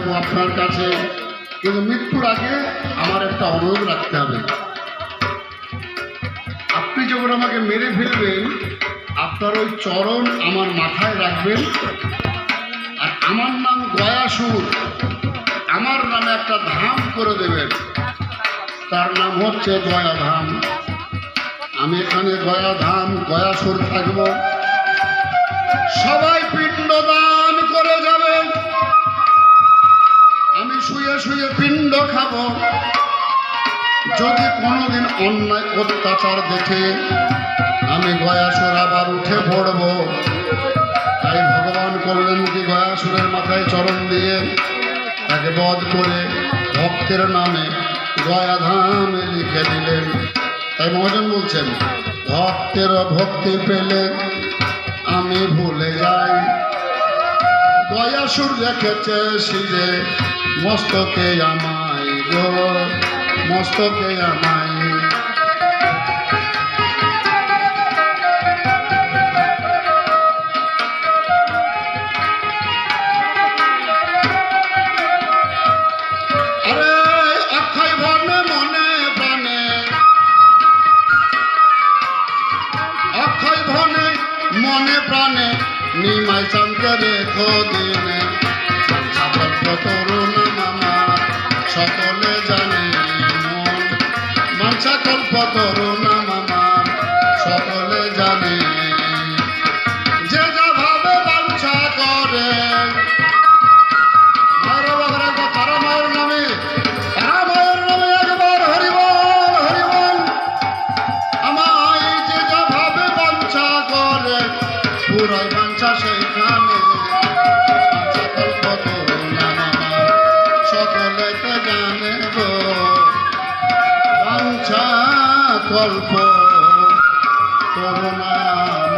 যাব আপনার কাছে। কিন্তু মৃত্যুর আগে আমার একটা অনুরোধ রাখতে হবে। আপনি যখন আমাকে মেরে ফেলবেন, আপনার ওই চরণ আমার মাথায় রাখবেন। আর আমার নাম গয়াসুর আমার নামে একটা ধাম করে দেবেন। তার নাম হচ্ছে গয়াধাম আমি এখানে গয়াধাম গয়াসুর থাকব। সবাই পিণ্ডদান যদি কোনোদিন অন্যায় অত্যাচার দেখে আমি গয়াসুর আবার উঠে পড়ব, তাই ভগবান করলেন কি গয়াসুরের মাথায় চরণ দিয়ে তাকে বধ করে ভক্তের নামে গয়াধামে লিখে দিলেন। তাই মহাজন বলছেন, ভক্তের ভক্তি পেলে আমি ভুলে যাই। গয়াসুর রেখেছে শিরে মস্তকে আমায় গো মস্তকে আমায় মনে প্রাণে নিমাই চাঁদকে রেখো দিনে। তরুণ মামা সকলে যে যা ভাবে বাঞ্ছা করে। তারা মায়ের নামে তারা মায়ের নামে একবার হরিবল হরিবল। যে যা ভাবে বাঞ্ছা করে পুরাই বাঞ্ছা সেইখানে করুণা মামা